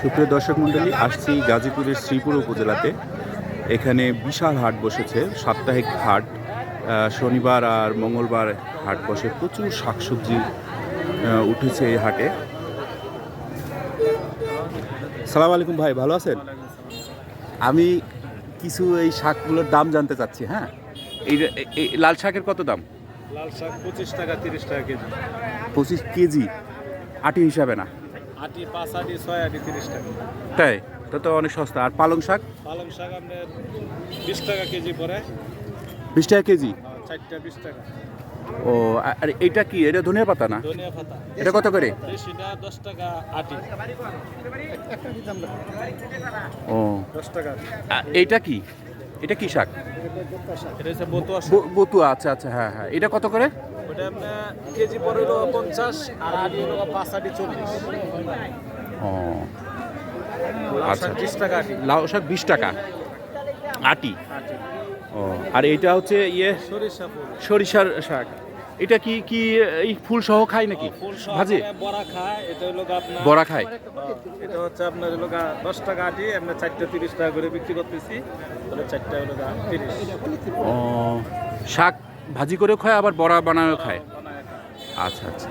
সুপ্রিয় দর্শক মণ্ডলী আসছি গাজীপুরের শ্রীপুর উপজেলাতে। এখানে বিশাল হাট বসেছে সাপ্তাহিক হাট। শনিবার আর মঙ্গলবার হাট বসে। প্রচুর শাকসবজি উঠেছে এই হাটে। সালাম আলাইকুম ভাই ভালো আছেন? আমি কিছু এই শাকগুলোর দাম জানতে চাচ্ছি হ্যাঁ? এই লাল শাকের কত দাম? লাল শাক পঁচিশ টাকা তিরিশ টাকা কেজি। পঁচিশ কেজি আটি হিসাবে না। আটি পাঁচ আটি ছয় আটি তিরিশ টাকা। তাই? তো তো অনেক সস্তা। আর পালং শাক? পালং শাক আপনার বিশ টাকা কেজি পরে বিশ টাকা কেজি? চারটা বিশ টাকা। ও আর এইটা কি? এটা ধনিয়া পাতা না? ধনিয়া পাতা। এটা কত করে? দেশিটা দশ টাকা আটি। ও। দশ টাকা আ- এইটা কি? এটা কি শাক? এটা হচ্ছে বতুয়া বতুয়া আচ্ছা আচ্ছা হ্যাঁ হ্যাঁ। এটা কত করে? আপনার কেজি পরে হলো পঞ্চাশ আর আটি হলো পাঁচ আটি চল্লিশ। ও আচ্ছা। বিশ টাকা আটি। লাউ শাক বিশ টাকা? আটি? ও আর এইটা হচ্ছে ইয়ে? সরিষা সরিষার শাক। এটা কি কি এই ফুল সহ খায় নাকি? ভাজি? বড়া খায় এটা হলো আপনার বড়া খায়? এটা হচ্ছে আপনার হলো গা দশ টাকা আটি আমরা চারটা তিরিশ টাকা করে বিক্রি করতেছি। তাহলে চারটা হলো গা তিরিশ। ও শাক ভাজি করেও খায় আবার বড়া বানায়ও খায়। আচ্ছা আচ্ছা